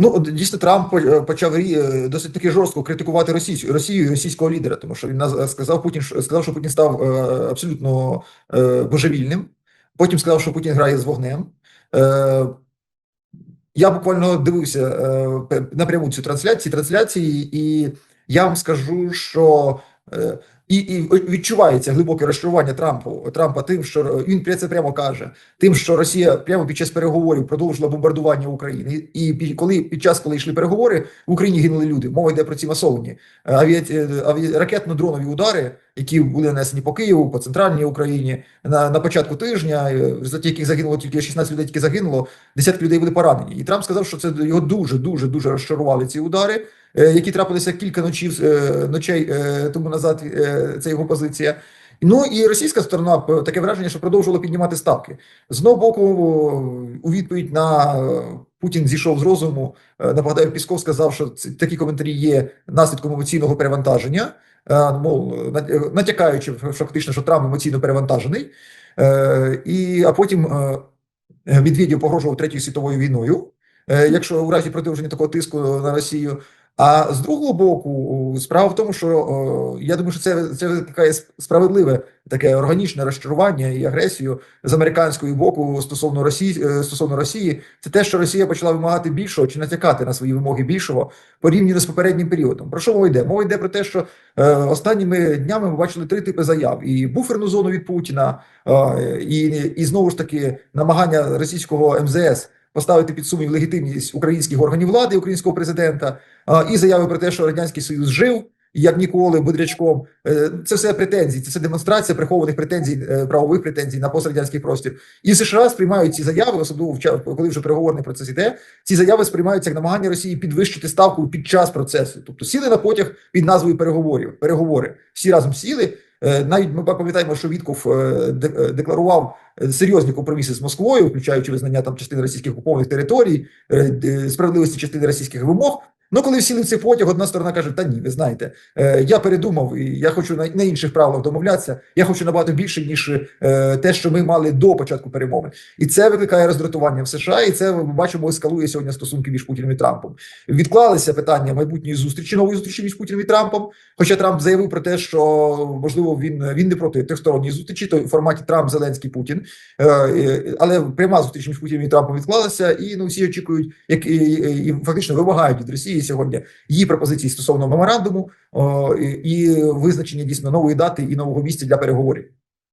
Ну, дійсно, Трамп почав е, досить таки жорстко критикувати Росію, Росію і російського лідера, тому що він наз- сказав Путін, сказав, що Путін став е, абсолютно е, божевільним. Потім сказав, що Путін грає з вогнем. Е, я буквально дивився е, напряму цю трансляцію, трансляції, і я вам скажу, що е, і, і відчувається глибоке розчарування Трампу Трампа тим, що він про це прямо каже, тим, що Росія прямо під час переговорів продовжила бомбардування України. І коли під час, коли йшли переговори, в Україні гинули люди. Мова йде про ці масовані е, авіа, авіа, ракетно-дронові удари, які були нанесені по Києву, по центральній Україні на, на початку тижня, е, в результаті яких загинуло тільки 16 людей, тільки загинуло, десятки людей були поранені. І Трамп сказав, що це його дуже дуже дуже розчарували ці удари, е, які трапилися кілька ночів е, ночей е, тому назад. е, Це його позиція. Ну і російська сторона таке враження, що продовжувала піднімати ставки. З одного боку, у відповідь на е, Путін зійшов з розуму. е, Нагадаю, Пісков сказав, що такі коментарі є наслідком емоційного перевантаження, е, мов нат- е, натякаючи фактично, що Трамп емоційно перевантажений. Е, І а потім е, Медведєв погрожував третьою світовою війною, е, якщо у разі продовження такого тиску на Росію. А з другого боку, справа в тому, що я думаю, що це, це викликає справедливе таке органічне розчарування і агресію з американського боку стосовно Росії е, стосовно Росії. Це те, що Росія почала вимагати більшого чи натякати на свої вимоги більшого порівняно з попереднім періодом. Про що мова йде? Мова йде про те, що е, останніми днями ми бачили три типи заяв: і буферну зону від Путіна, і, і знову ж таки намагання російського МЗС поставити під сумнів легітимність українських органів влади, українського президента, і заяви про те, що радянський союз жив. Як ніколи бодрячком, Е, це все претензії, це все демонстрація прихованих претензій, е, правових претензій на пострадянський простір. І США сприймають ці заяви, особливо коли вже переговорний процес іде. Ці заяви сприймаються як намагання Росії підвищити ставку під час процесу. Тобто сіли на потяг під назвою переговорів. Переговори всі разом сіли. Е, Навіть ми пам'ятаємо, що Вітков е, е, декларував серйозні компроміси з Москвою, включаючи визнання там частини російських окупованих територій, справедливості частини російських вимог. Ну, коли сіли в цей потяг, одна сторона каже: Та ні, ви знаєте, е, я передумав, і я хочу на, інших правилах домовлятися. Я хочу набагато більше, ніж е, те, що ми мали до початку перемовин. І це викликає роздратування в США, і це ми бачимо, ескалує сьогодні стосунки між Путіним і Трампом. Відклалися питання майбутньої зустрічі, нової зустрічі між Путіним і Трампом. Хоча Трамп заявив про те, що можливо він, він не проти трьохсторонньої зустрічі, то в форматі Трамп, Зеленський, Путін. Е, але пряма зустріч між Путіним і Трампом відклалася, і ну всі очікують, як і, і, і фактично вимагають від Росії сьогодні її пропозиції стосовно меморандуму і визначення дійсно нової дати і нового місця для переговорів.